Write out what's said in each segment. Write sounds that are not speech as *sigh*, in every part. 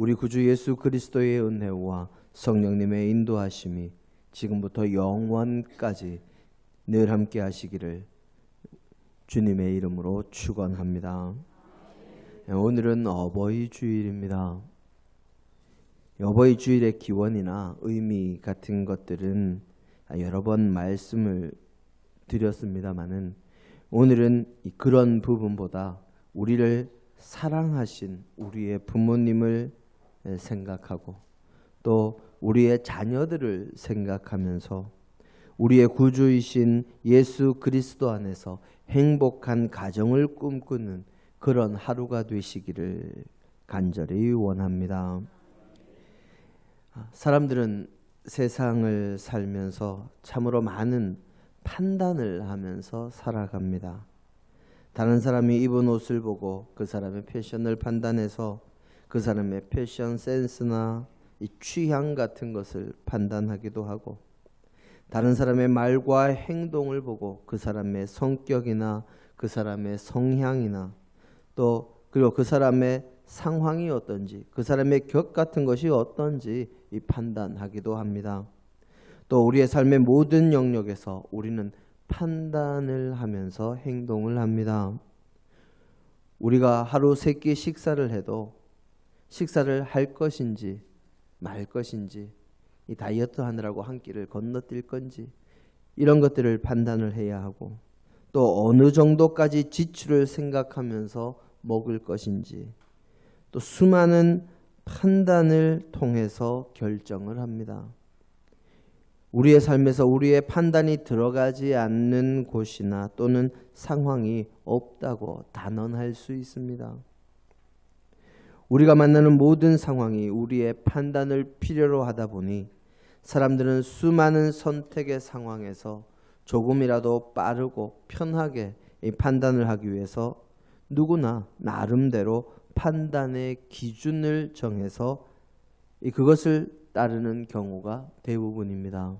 우리 구주 예수 그리스도의 은혜와 성령님의 인도하심이 지금부터 영원까지 늘 함께 하시기를 주님의 이름으로 축원합니다. 오늘은 어버이 주일입니다. 어버이 주일의 기원이나 의미 같은 것들은 여러 번 말씀을 드렸습니다마는 오늘은 그런 부분보다 우리를 사랑하신 우리의 부모님을 생각하고 또 우리의 자녀들을 생각하면서 우리의 구주이신 예수 그리스도 안에서 행복한 가정을 꿈꾸는 그런 하루가 되시기를 간절히 원합니다. 사람들은 세상을 살면서 참으로 많은 판단을 하면서 살아갑니다. 다른 사람이 입은 옷을 보고 그 사람의 패션을 판단해서 그 사람의 패션 센스나 취향 같은 것을 판단하기도 하고 다른 사람의 말과 행동을 보고 그 사람의 성격이나 그 사람의 성향이나 또 그리고 그 사람의 상황이 어떤지 그 사람의 격 같은 것이 어떤지 판단하기도 합니다. 또 우리의 삶의 모든 영역에서 우리는 판단을 하면서 행동을 합니다. 우리가 하루 세 끼 식사를 해도 식사를 할 것인지 말 것인지 이 다이어트 하느라고 한 끼를 건너뛸 건지 이런 것들을 판단을 해야 하고 또 어느 정도까지 지출을 생각하면서 먹을 것인지 또 수많은 판단을 통해서 결정을 합니다. 우리의 삶에서 우리의 판단이 들어가지 않는 곳이나 또는 상황이 없다고 단언할 수 있습니다. 우리가 만나는 모든 상황이 우리의 판단을 필요로 하다 보니 사람들은 수많은 선택의 상황에서 조금이라도 빠르고 편하게 판단을 하기 위해서 누구나 나름대로 판단의 기준을 정해서 그것을 따르는 경우가 대부분입니다.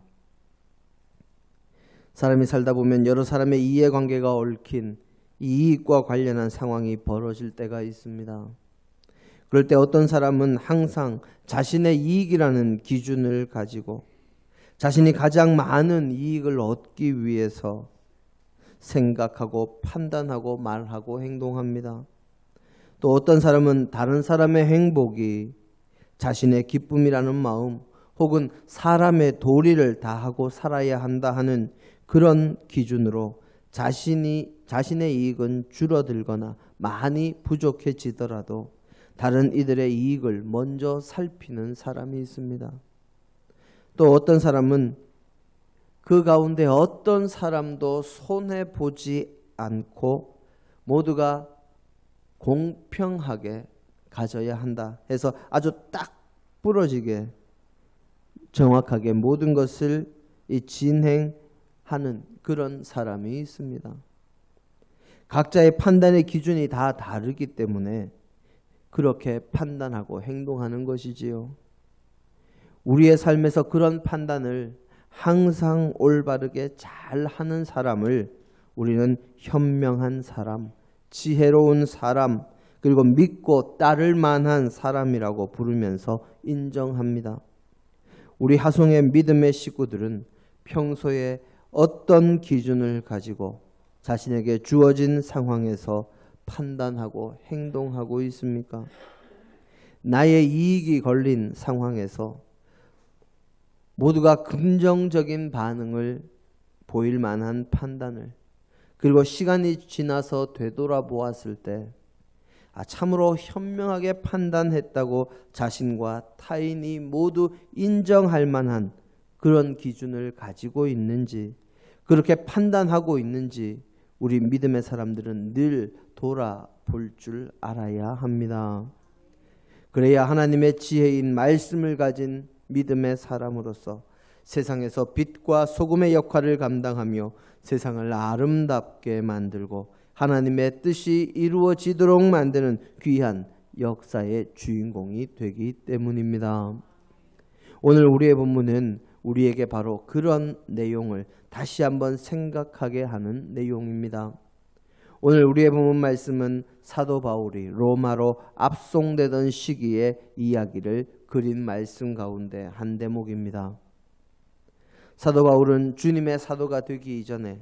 사람이 살다 보면 여러 사람의 이해관계가 얽힌 이익과 관련한 상황이 벌어질 때가 있습니다. 그럴 때 어떤 사람은 항상 자신의 이익이라는 기준을 가지고 자신이 가장 많은 이익을 얻기 위해서 생각하고 판단하고 말하고 행동합니다. 또 어떤 사람은 다른 사람의 행복이 자신의 기쁨이라는 마음 혹은 사람의 도리를 다하고 살아야 한다 하는 그런 기준으로 자신이 자신의 이익은 줄어들거나 많이 부족해지더라도 다른 이들의 이익을 먼저 살피는 사람이 있습니다. 또 어떤 사람은 그 가운데 어떤 사람도 손해 보지 않고 모두가 공평하게 가져야 한다 해서 아주 딱 부러지게 정확하게 모든 것을 진행하는 그런 사람이 있습니다. 각자의 판단의 기준이 다 다르기 때문에 그렇게 판단하고 행동하는 것이지요. 우리의 삶에서 그런 판단을 항상 올바르게 잘 하는 사람을 우리는 현명한 사람, 지혜로운 사람, 그리고 믿고 따를 만한 사람이라고 부르면서 인정합니다. 우리 하송의 믿음의 식구들은 평소에 어떤 기준을 가지고 자신에게 주어진 상황에서 판단하고 행동하고 있습니까? 나의 이익이 걸린 상황에서 모두가 긍정적인 반응을 보일 만한 판단을 그리고 시간이 지나서 되돌아보았을 때 아, 참으로 현명하게 판단했다고 자신과 타인이 모두 인정할 만한 그런 기준을 가지고 있는지 그렇게 판단하고 있는지 우리 믿음의 사람들은 늘 돌아볼 줄 알아야 합니다. 그래야 하나님의 지혜인 말씀을 가진 믿음의 사람으로서 세상에서 빛과 소금의 역할을 감당하며 세상을 아름답게 만들고 하나님의 뜻이 이루어지도록 만드는 귀한 역사의 주인공이 되기 때문입니다. 오늘 우리의 본문은 우리에게 바로 그런 내용을 다시 한번 생각하게 하는 내용입니다. 오늘 우리의 본문 말씀은 사도 바울이 로마로 압송되던 시기의 이야기를 그린 말씀 가운데 한 대목입니다. 사도 바울은 주님의 사도가 되기 이전에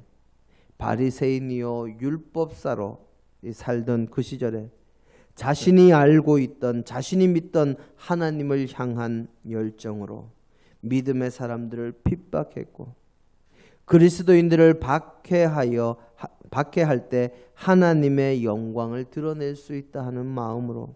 바리새인이요 율법사로 살던 그 시절에 자신이 알고 있던 자신이 믿던 하나님을 향한 열정으로 믿음의 사람들을 핍박했고 그리스도인들을 박해하여 박해할 때 하나님의 영광을 드러낼 수 있다 하는 마음으로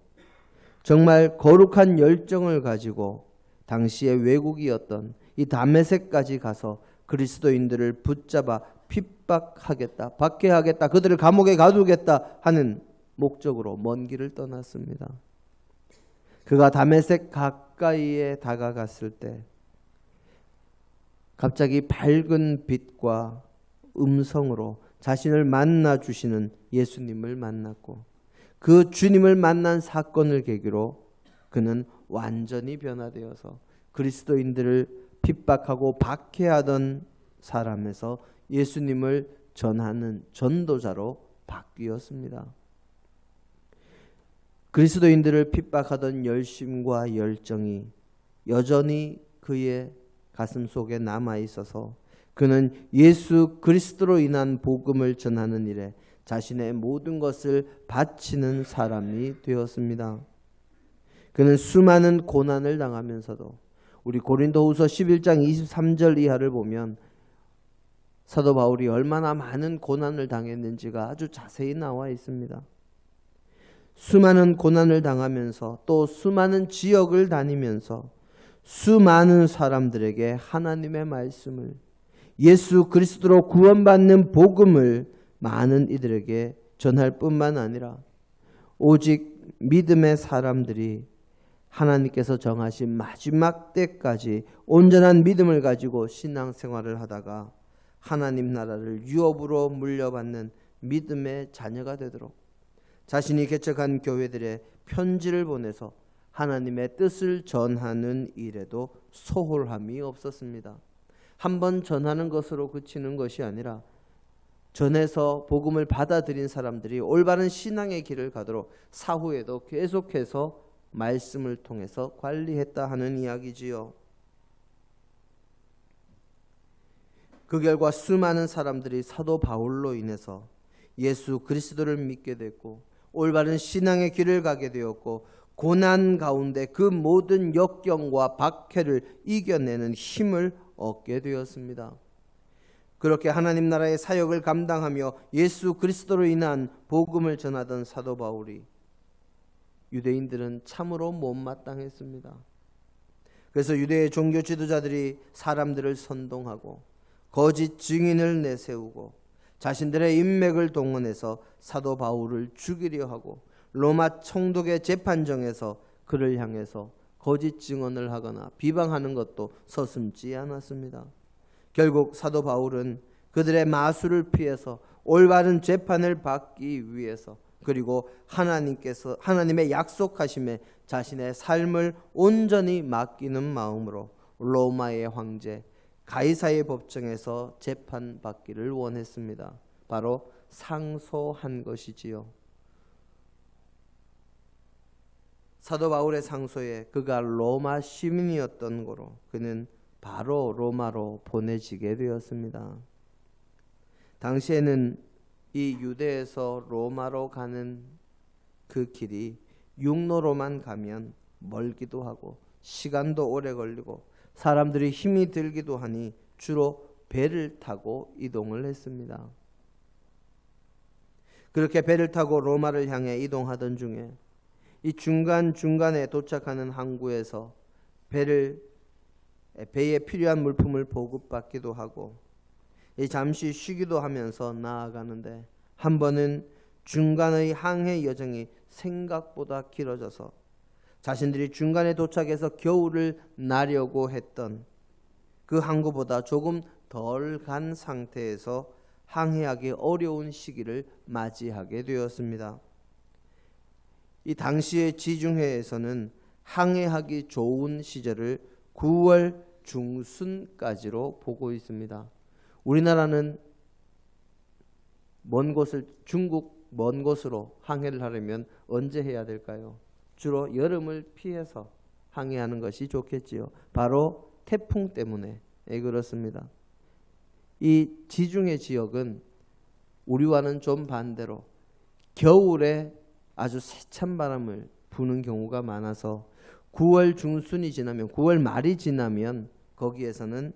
정말 거룩한 열정을 가지고 당시의 외국이었던 이 다메섹까지 가서 그리스도인들을 붙잡아 핍박하겠다, 박해하겠다, 그들을 감옥에 가두겠다 하는 목적으로 먼 길을 떠났습니다. 그가 다메섹 가까이에 다가갔을 때 갑자기 밝은 빛과 음성으로 자신을 만나 주시는 예수님을 만났고 그 주님을 만난 사건을 계기로 그는 완전히 변화되어서 그리스도인들을 핍박하고 박해하던 사람에서 예수님을 전하는 전도자로 바뀌었습니다. 그리스도인들을 핍박하던 열심과 열정이 여전히 그의 가슴 속에 남아 있어서 그는 예수 그리스도로 인한 복음을 전하는 일에 자신의 모든 것을 바치는 사람이 되었습니다. 그는 수많은 고난을 당하면서도 우리 고린도후서 11장 23절 이하를 보면 사도 바울이 얼마나 많은 고난을 당했는지가 아주 자세히 나와 있습니다. 수많은 고난을 당하면서 또 수많은 지역을 다니면서 수많은 사람들에게 하나님의 말씀을 예수 그리스도로 구원받는 복음을 많은 이들에게 전할 뿐만 아니라 오직 믿음의 사람들이 하나님께서 정하신 마지막 때까지 온전한 믿음을 가지고 신앙생활을 하다가 하나님 나라를 유업으로 물려받는 믿음의 자녀가 되도록 자신이 개척한 교회들의 편지를 보내서 하나님의 뜻을 전하는 일에도 소홀함이 없었습니다. 한 번 전하는 것으로 그치는 것이 아니라 전해서 복음을 받아들인 사람들이 올바른 신앙의 길을 가도록 사후에도 계속해서 말씀을 통해서 관리했다 하는 이야기지요. 그 결과 수많은 사람들이 사도 바울로 인해서 예수 그리스도를 믿게 됐고 올바른 신앙의 길을 가게 되었고 고난 가운데 그 모든 역경과 박해를 이겨내는 힘을 얻게 되었습니다. 그렇게 하나님 나라의 사역을 감당하며 예수 그리스도로 인한 복음을 전하던 사도 바울이 유대인들은 참으로 못마땅했습니다. 그래서 유대의 종교 지도자들이 사람들을 선동하고 거짓 증인을 내세우고 자신들의 인맥을 동원해서 사도 바울을 죽이려 하고 로마 총독의 재판정에서 그를 향해서 거짓 증언을 하거나 비방하는 것도 서슴지 않았습니다. 결국 사도 바울은 그들의 마술을 피해서 올바른 재판을 받기 위해서 그리고 하나님께서 하나님의 약속하심에 자신의 삶을 온전히 맡기는 마음으로 로마의 황제 가이사의 법정에서 재판받기를 원했습니다. 바로 상소한 것이지요. 사도 바울의 상소에 그가 로마 시민이었던 거로 그는 바로 로마로 보내지게 되었습니다. 당시에는 이 유대에서 로마로 가는 그 길이 육로로만 가면 멀기도 하고 시간도 오래 걸리고 사람들이 힘이 들기도 하니 주로 배를 타고 이동을 했습니다. 그렇게 배를 타고 로마를 향해 이동하던 중에 이 중간 중간에 도착하는 항구에서 배를 배에 필요한 물품을 보급받기도 하고 잠시 쉬기도 하면서 나아가는데 한 번은 중간의 항해 여정이 생각보다 길어져서 자신들이 중간에 도착해서 겨울을 나려고 했던 그 항구보다 조금 덜 간 상태에서 항해하기 어려운 시기를 맞이하게 되었습니다. 이 당시의 지중해에서는 항해하기 좋은 시절을 9월 중순까지로 보고 있습니다. 우리나라는 먼 곳을 중국 먼 곳으로 항해를 하려면 언제 해야 될까요? 주로 여름을 피해서 항해하는 것이 좋겠지요. 바로 태풍 때문에 예, 그렇습니다. 이 지중해 지역은 우리와는 좀 반대로 겨울에 아주 세찬 바람을 부는 경우가 많아서 9월 중순이 지나면 9월 말이 지나면 거기에서는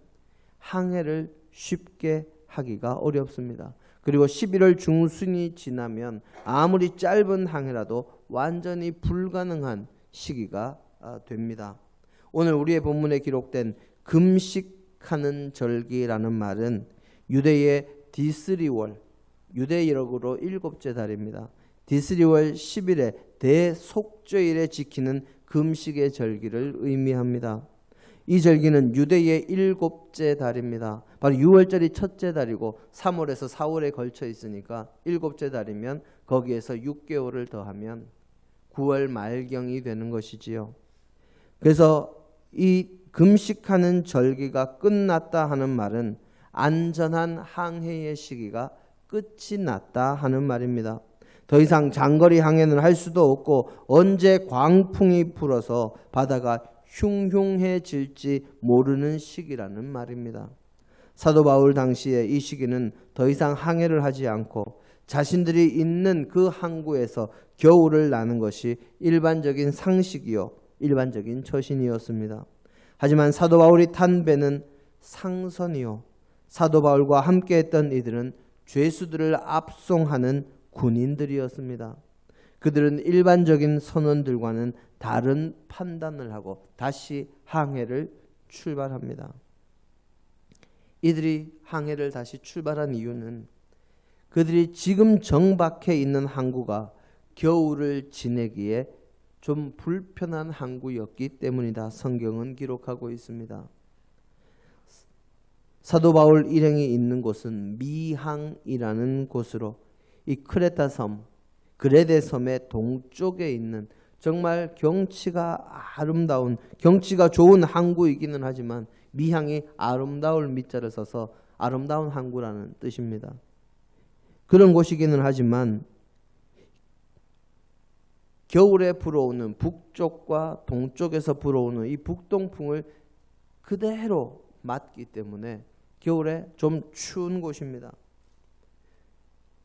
항해를 쉽게 하기가 어렵습니다. 그리고 11월 중순이 지나면 아무리 짧은 항해라도 완전히 불가능한 시기가 아, 됩니다. 오늘 우리의 본문에 기록된 금식하는 절기라는 말은 유대의 디스리월 유대력으로 일곱째 달입니다. 디스리월 10일에 대속죄일에 지키는 금식의 절기를 의미합니다. 이 절기는 유대의 일곱째 달입니다. 바로 6월절이 첫째 달이고 3월에서 4월에 걸쳐 있으니까 일곱째 달이면 거기에서 6개월을 더하면 9월 말경이 되는 것이지요. 그래서 이 금식하는 절기가 끝났다 하는 말은 안전한 항해의 시기가 끝이 났다 하는 말입니다. 더 이상 장거리 항해는 할 수도 없고 언제 광풍이 불어서 바다가 흉흉해질지 모르는 시기라는 말입니다. 사도 바울 당시에 이 시기는 더 이상 항해를 하지 않고 자신들이 있는 그 항구에서 겨울을 나는 것이 일반적인 상식이요 일반적인 처신이었습니다. 하지만 사도 바울이 탄 배는 상선이요 사도 바울과 함께했던 이들은 죄수들을 압송하는 군인들이었습니다. 그들은 일반적인 선원들과는 다른 판단을 하고 다시 항해를 출발합니다. 이들이 항해를 다시 출발한 이유는 그들이 지금 정박해 있는 항구가 겨울을 지내기에 좀 불편한 항구였기 때문이다. 성경은 기록하고 있습니다. 사도 바울 일행이 있는 곳은 미항이라는 곳으로 이 크레타 섬, 그레데 섬의 동쪽에 있는 정말 경치가 아름다운 경치가 좋은 항구이기는 하지만 미항이 아름다울 미자를 써서 아름다운 항구라는 뜻입니다. 그런 곳이기는 하지만 겨울에 불어오는 북쪽과 동쪽에서 불어오는 이 북동풍을 그대로 맞기 때문에 겨울에 좀 추운 곳입니다.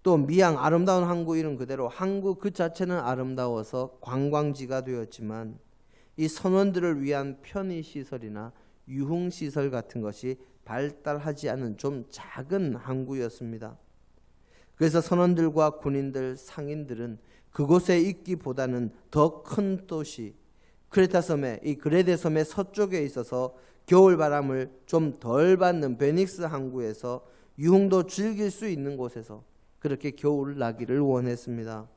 또 미양 아름다운 항구 이름 그대로 항구 그 자체는 아름다워서 관광지가 되었지만 이 선원들을 위한 편의 시설이나 유흥 시설 같은 것이 발달하지 않은 좀 작은 항구였습니다. 그래서 선원들과 군인들, 상인들은 그곳에 있기보다는 더 큰 도시 크레타 섬의 이 그레데 섬의 서쪽에 있어서 겨울 바람을 좀 덜 받는 베닉스 항구에서 유흥도 즐길 수 있는 곳에서 그렇게 겨울 나기를 원했습니다.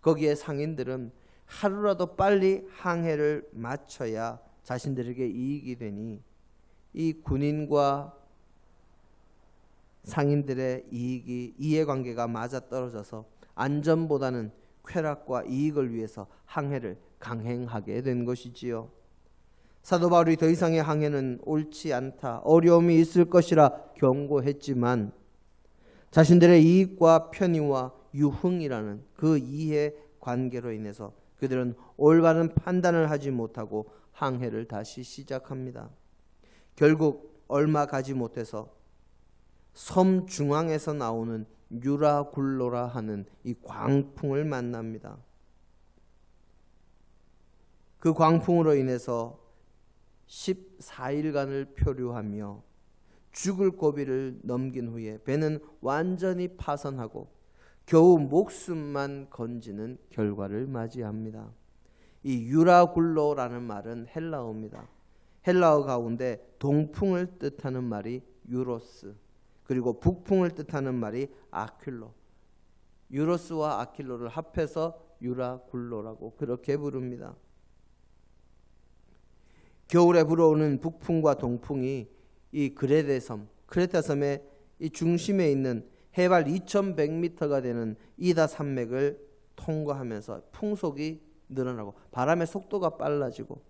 거기에 상인들은 하루라도 빨리 항해를 마쳐야 자신들에게 이익이 되니 이 군인과 상인들의 이익이 이해관계가 맞아 떨어져서 안전보다는 쾌락과 이익을 위해서 항해를 강행하게 된 것이지요. 사도 바울이 더 이상의 항해는 옳지 않다. 어려움이 있을 것이라 경고했지만 자신들의 이익과 편의와 유흥이라는 그 이해 관계로 인해서 그들은 올바른 판단을 하지 못하고 항해를 다시 시작합니다. 결국 얼마 가지 못해서 섬 중앙에서 나오는 유라굴로라 하는 이 광풍을 만납니다. 그 광풍으로 인해서 14일간을 표류하며 죽을 고비를 넘긴 후에 배는 완전히 파선하고 겨우 목숨만 건지는 결과를 맞이합니다. 이 유라굴로라는 말은 헬라어입니다. 헬라어 가운데 동풍을 뜻하는 말이 유로스 그리고 북풍을 뜻하는 말이 아퀼로 유로스와 아킬로를 합해서 유라굴로라고 그렇게 부릅니다. 겨울에 불어오는 북풍과 동풍이 이 그레데 섬, 크레타 섬의 이 중심에 있는 해발 2,100m가 되는 이다 산맥을 통과하면서 풍속이 늘어나고 바람의 속도가 빨라지고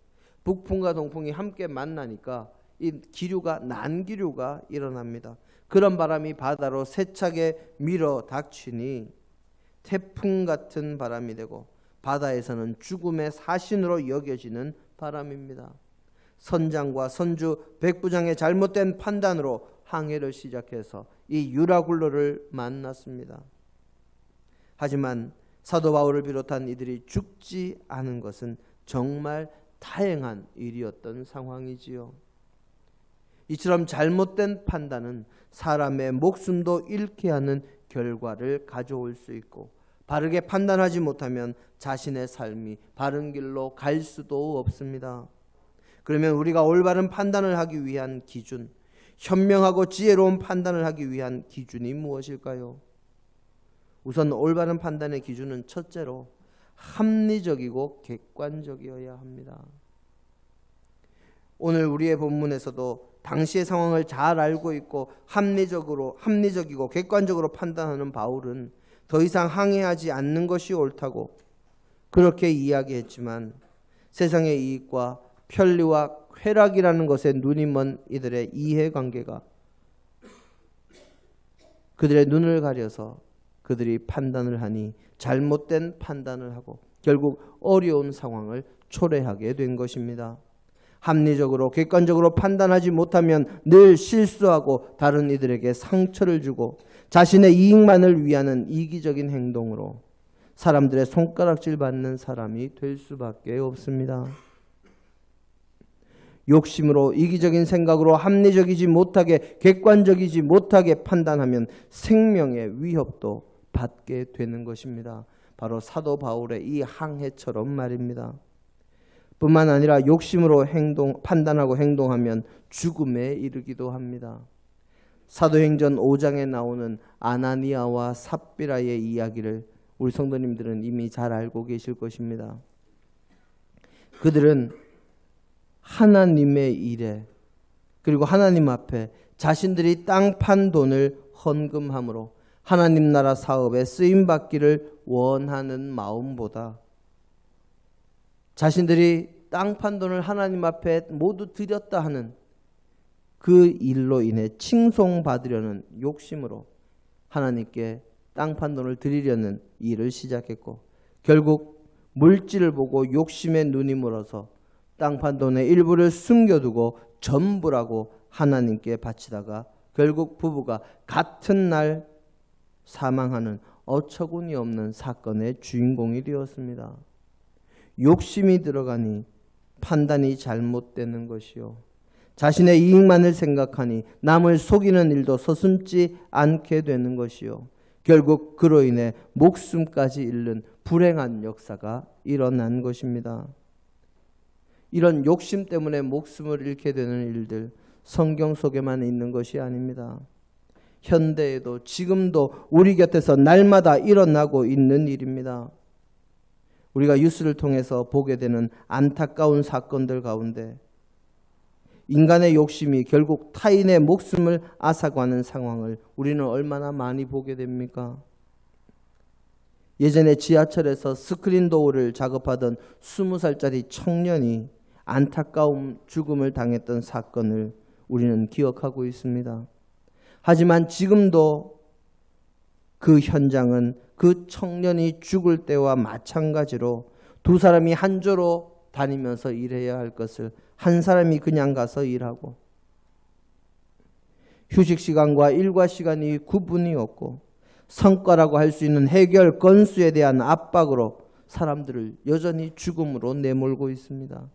북풍과 동풍이 함께 만나니까 이 기류가 난기류가 일어납니다. 그런 바람이 바다로 세차게 밀어 닥치니 태풍 같은 바람이 되고 바다에서는 죽음의 사신으로 여겨지는 바람입니다. 선장과 선주 백부장의 잘못된 판단으로 항해를 시작해서 이 유라굴로를 만났습니다. 하지만 사도 바울을 비롯한 이들이 죽지 않은 것은 정말 다행한 일이었던 상황이지요. 이처럼 잘못된 판단은 사람의 목숨도 잃게 하는 결과를 가져올 수 있고 바르게 판단하지 못하면 자신의 삶이 바른 길로 갈 수도 없습니다. 그러면 우리가 올바른 판단을 하기 위한 기준, 현명하고 지혜로운 판단을 하기 위한 기준이 무엇일까요? 우선 올바른 판단의 기준은 첫째로 합리적이고 객관적이어야 합니다. 오늘 우리의 본문에서도 당시의 상황을 잘 알고 있고 합리적으로 합리적이고 객관적으로 판단하는 바울은 더 이상 항해하지 않는 것이 옳다고 그렇게 이야기했지만 세상의 이익과 편리와 쾌락이라는 것에 눈이 먼 이들의 이해관계가 그들의 눈을 가려서 그들이 판단을 하니 잘못된 판단을 하고 결국 어려운 상황을 초래하게 된 것입니다. 합리적으로 객관적으로 판단하지 못하면 늘 실수하고 다른 이들에게 상처를 주고 자신의 이익만을 위하는 이기적인 행동으로 사람들의 손가락질 받는 사람이 될 수밖에 없습니다. 욕심으로 이기적인 생각으로 합리적이지 못하게 객관적이지 못하게 판단하면 생명의 위협도 받게 되는 것입니다. 바로 사도 바울의 이 항해처럼 말입니다. 뿐만 아니라 욕심으로 행동 판단하고 행동하면 죽음에 이르기도 합니다. 사도행전 5장에 나오는 아나니아와 삽비라의 이야기를 우리 성도님들은 이미 잘 알고 계실 것입니다. 그들은 하나님의 일에 그리고 하나님 앞에 자신들이 땅 판 돈을 헌금함으로 하나님 나라 사업에 쓰임 받기를 원하는 마음보다 자신들이 땅 판 돈을 하나님 앞에 모두 드렸다 하는 그 일로 인해 칭송받으려는 욕심으로 하나님께 땅 판 돈을 드리려는 일을 시작했고 결국 물질을 보고 욕심에 눈이 멀어서 땅판 돈의 일부를 숨겨두고 전부라고 하나님께 바치다가 결국 부부가 같은 날 사망하는 어처구니 없는 사건의 주인공이 되었습니다. 욕심이 들어가니 판단이 잘못되는 것이요. 자신의 이익만을 생각하니 남을 속이는 일도 서슴지 않게 되는 것이요. 결국 그로 인해 목숨까지 잃는 불행한 역사가 일어난 것입니다. 이런 욕심 때문에 목숨을 잃게 되는 일들 성경 속에만 있는 것이 아닙니다. 현대에도 지금도 우리 곁에서 날마다 일어나고 있는 일입니다. 우리가 뉴스를 통해서 보게 되는 안타까운 사건들 가운데 인간의 욕심이 결국 타인의 목숨을 앗아가는 상황을 우리는 얼마나 많이 보게 됩니까? 예전에 지하철에서 스크린 도어를 작업하던 20살짜리 청년이 안타까운 죽음을 당했던 사건을 우리는 기억하고 있습니다. 하지만 지금도 그 현장은 그 청년이 죽을 때와 마찬가지로 두 사람이 한조로 다니면서 일해야 할 것을 한 사람이 그냥 가서 일하고 휴식 시간과 일과 시간이 구분이 없고 성과라고 할 수 있는 해결 건수에 대한 압박으로 사람들을 여전히 죽음으로 내몰고 있습니다.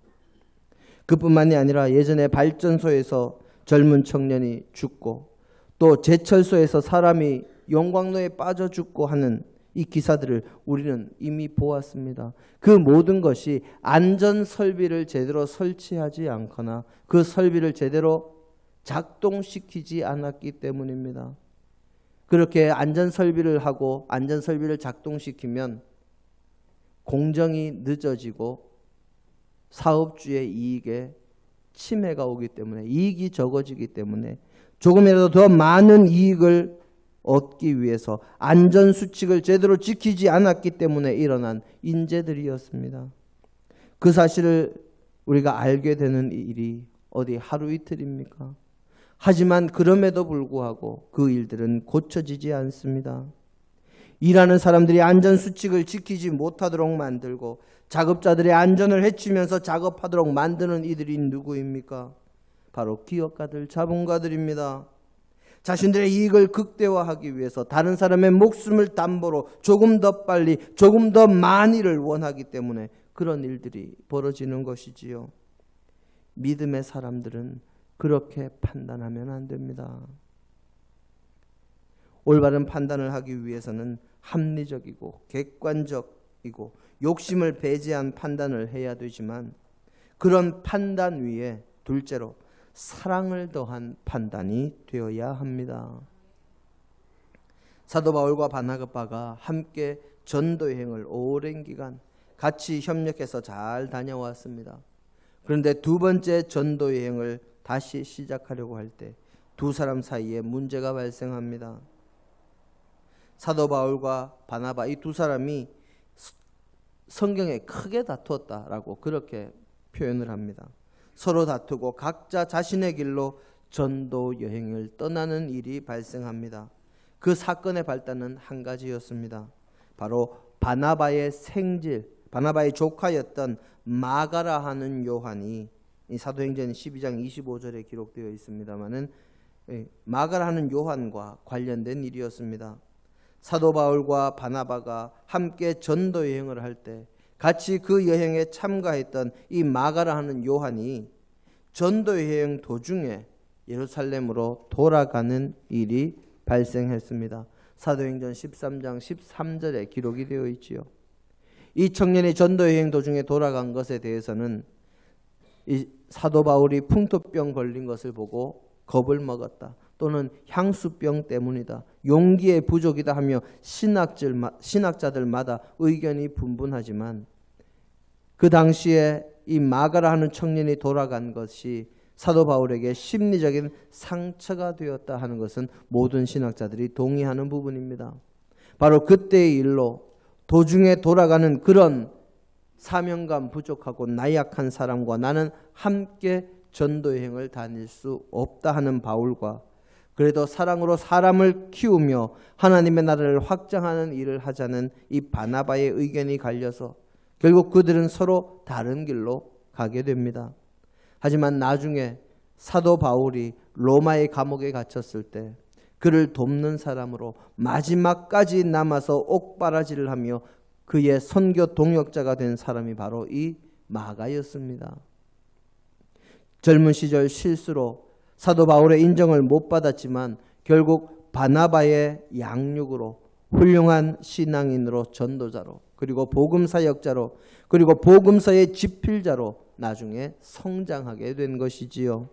그뿐만이 아니라 예전에 발전소에서 젊은 청년이 죽고 또 제철소에서 사람이 용광로에 빠져 죽고 하는 이 기사들을 우리는 이미 보았습니다. 그 모든 것이 안전 설비를 제대로 설치하지 않거나 그 설비를 제대로 작동시키지 않았기 때문입니다. 그렇게 안전 설비를 하고 안전 설비를 작동시키면 공정이 늦어지고 사업주의 이익에 침해가 오기 때문에 이익이 적어지기 때문에 조금이라도 더 많은 이익을 얻기 위해서 안전 수칙을 제대로 지키지 않았기 때문에 일어난 인재들이었습니다. 그 사실을 우리가 알게 되는 일이 어디 하루 이틀입니까? 하지만 그럼에도 불구하고 그 일들은 고쳐지지 않습니다. 일하는 사람들이 안전 수칙을 지키지 못하도록 만들고 작업자들의 안전을 해치면서 작업하도록 만드는 이들이 누구입니까? 바로 기업가들, 자본가들입니다. 자신들의 이익을 극대화하기 위해서 다른 사람의 목숨을 담보로 조금 더 빨리, 조금 더 많이를 원하기 때문에 그런 일들이 벌어지는 것이지요. 믿음의 사람들은 그렇게 판단하면 안 됩니다. 올바른 판단을 하기 위해서는 합리적이고 객관적 이고 욕심을 배제한 판단을 해야 되지만 그런 판단 위에 둘째로 사랑을 더한 판단이 되어야 합니다. 사도 바울과 바나바가 함께 전도 여행을 오랜 기간 같이 협력해서 잘 다녀왔습니다. 그런데 두 번째 전도 여행을 다시 시작하려고 할 때 두 사람 사이에 문제가 발생합니다. 사도 바울과 바나바 이 두 사람이 성경에 크게 다투었다라고 그렇게 표현을 합니다. 서로 다투고 각자 자신의 길로 전도 여행을 떠나는 일이 발생합니다. 그 사건의 발단은 한 가지였습니다. 바로 바나바의 생질, 바나바의 조카였던 마가라 하는 요한이 이 사도행전 12장 25절에 기록되어 있습니다만은 예, 마가라 하는 요한과 관련된 일이었습니다. 사도 바울과 바나바가 함께 전도 여행을 할 때 같이 그 여행에 참가했던 이 마가라 하는 요한이 전도 여행 도중에 예루살렘으로 돌아가는 일이 발생했습니다. 사도행전 13장 13절에 기록이 되어 있지요. 이 청년이 전도 여행 도중에 돌아간 것에 대해서는 이 사도 바울이 풍토병 걸린 것을 보고 겁을 먹었다. 또는 향수병 때문이다. 용기의 부족이다 하며 신학자들마다 의견이 분분하지만 그 당시에 이 마가라 하는 청년이 돌아간 것이 사도 바울에게 심리적인 상처가 되었다 하는 것은 모든 신학자들이 동의하는 부분입니다. 바로 그때의 일로 도중에 돌아가는 그런 사명감 부족하고 나약한 사람과 나는 함께 전도 여행을 다닐 수 없다 하는 바울과 그래도 사랑으로 사람을 키우며 하나님의 나라를 확장하는 일을 하자는 이 바나바의 의견이 갈려서 결국 그들은 서로 다른 길로 가게 됩니다. 하지만 나중에 사도 바울이 로마의 감옥에 갇혔을 때 그를 돕는 사람으로 마지막까지 남아서 옥바라지를 하며 그의 선교 동역자가 된 사람이 바로 이 마가였습니다. 젊은 시절 실수로 사도 바울의 인정을 못 받았지만 결국 바나바의 양육으로 훌륭한 신앙인으로 전도자로 그리고 복음 사역자로 그리고 복음서의 집필자로 나중에 성장하게 된 것이지요.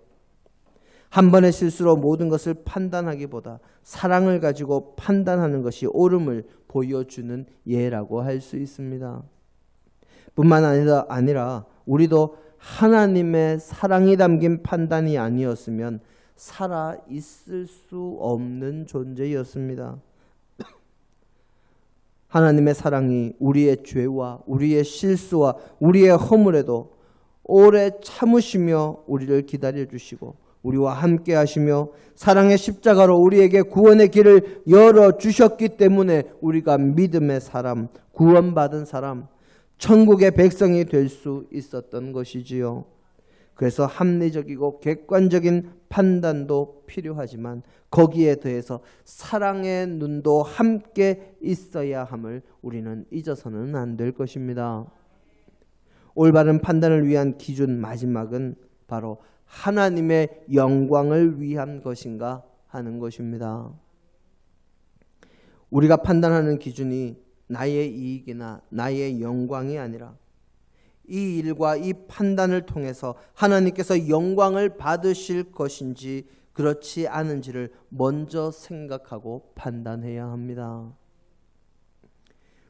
한 번의 실수로 모든 것을 판단하기보다 사랑을 가지고 판단하는 것이 옳음을 보여주는 예라고 할 수 있습니다. 뿐만 아니라, 아니라 우리도 하나님의 사랑이 담긴 판단이 아니었으면 살아 있을 수 없는 존재였습니다. *clears throat* 하나님의 사랑이 우리의 죄와 우리의 실수와 우리의 허물에도 오래 참으시며 우리를 기다려 주시고 우리와 함께 하시며 사랑의 십자가로 우리에게 구원의 길을 열어 주셨기 때문에 우리가 믿음의 사람, 구원받은 사람, 천국의 백성이 될 수 있었던 것이지요. 그래서 합리적이고 객관적인 판단도 필요하지만 거기에 더해서 사랑의 눈도 함께 있어야 함을 우리는 잊어서는 안 될 것입니다. 올바른 판단을 위한 기준 마지막은 바로 하나님의 영광을 위한 것인가 하는 것입니다. 우리가 판단하는 기준이 나의 이익이나 나의 영광이 아니라 이 일과 이 판단을 통해서 하나님께서 영광을 받으실 것인지 그렇지 않은지를 먼저 생각하고 판단해야 합니다.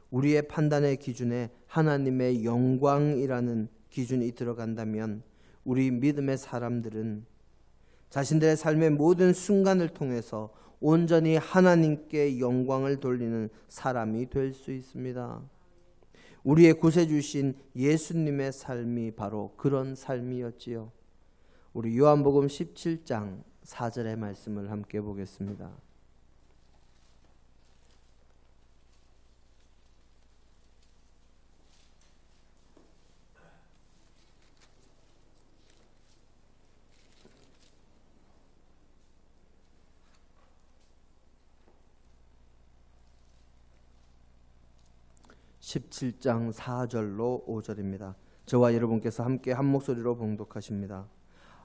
우리의 판단의 기준에 하나님의 영광이라는 기준이 들어간다면 우리 믿음의 사람들은 자신들의 삶의 모든 순간을 통해서 온전히 하나님께 영광을 돌리는 사람이 될 수 있습니다. 우리의 구세주신 예수님의 삶이 바로 그런 삶이었지요. 우리 요한복음 17장 4절의 말씀을 함께 보겠습니다. 17장 4절로 5절입니다. 저와 여러분께서 함께 한 목소리로 봉독하십니다.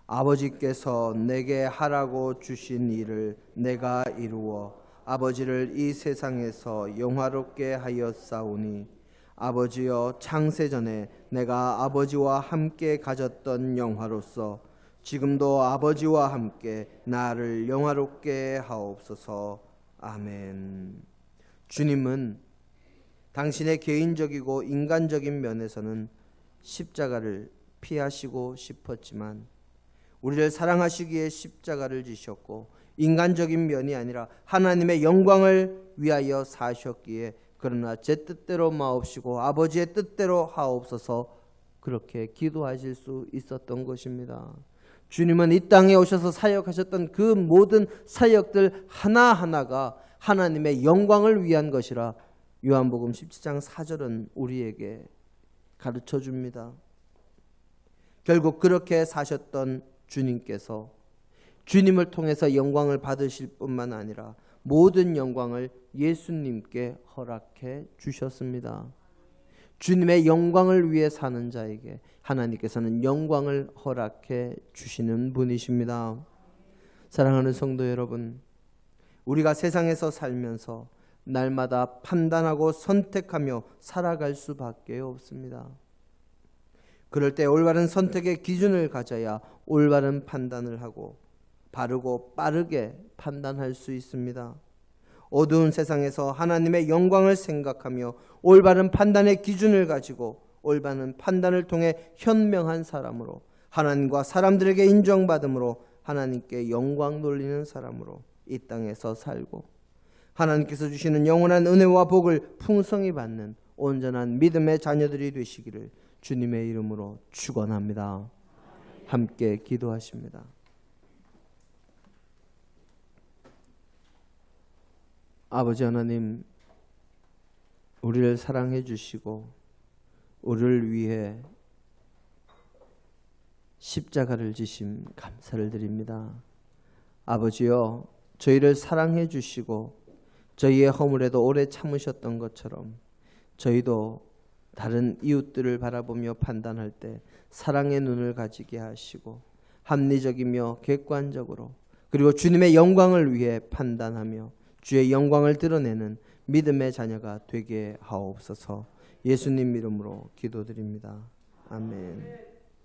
아버지께서 내게 하라고 주신 일을 내가 이루어 아버지를 이 세상에서 영화롭게 하였사오니 아버지여 창세 전에 내가 아버지와 함께 가졌던 영화로서 지금도 아버지와 함께 나를 영화롭게 하옵소서 아멘. 주님은 당신의 개인적이고 인간적인 면에서는 십자가를 피하시고 싶었지만 우리를 사랑하시기에 십자가를 지셨고 인간적인 면이 아니라 하나님의 영광을 위하여 사셨기에 그러나 제 뜻대로 마옵시고 아버지의 뜻대로 하옵소서 그렇게 기도하실 수 있었던 것입니다. 주님은 이 땅에 오셔서 사역하셨던 그 모든 사역들 하나하나가 하나님의 영광을 위한 것이라 요한복음 17장 4절은 우리에게 가르쳐 줍니다. 결국 그렇게 사셨던 주님께서 주님을 통해서 영광을 받으실 뿐만 아니라 모든 영광을 예수님께 허락해 주셨습니다. 주님의 영광을 위해 사는 자에게 하나님께서는 영광을 허락해 주시는 분이십니다. 사랑하는 성도 여러분, 우리가 세상에서 살면서 날마다 판단하고 선택하며 살아갈 수밖에 없습니다. 그럴 때 올바른 선택의 기준을 가져야 올바른 판단을 하고 바르고 빠르게 판단할 수 있습니다. 어두운 세상에서 하나님의 영광을 생각하며 올바른 판단의 기준을 가지고 올바른 판단을 통해 현명한 사람으로 하나님과 사람들에게 인정받음으로 하나님께 영광 돌리는 사람으로 이 땅에서 살고 하나님께서 주시는 영원한 은혜와 복을 풍성히 받는 온전한 믿음의 자녀들이 되시기를 주님의 이름으로 축원합니다. 함께 기도하십니다. 아버지 하나님 우리를 사랑해 주시고 우리를 위해 십자가를 지심 감사를 드립니다. 아버지여 저희를 사랑해 주시고 저희의 허물에도 오래 참으셨던 것처럼 저희도 다른 이웃들을 바라보며 판단할 때 사랑의 눈을 가지게 하시고 합리적이며 객관적으로 그리고 주님의 영광을 위해 판단하며 주의 영광을 드러내는 믿음의 자녀가 되게 하옵소서. 예수님 이름으로 기도드립니다. 아멘.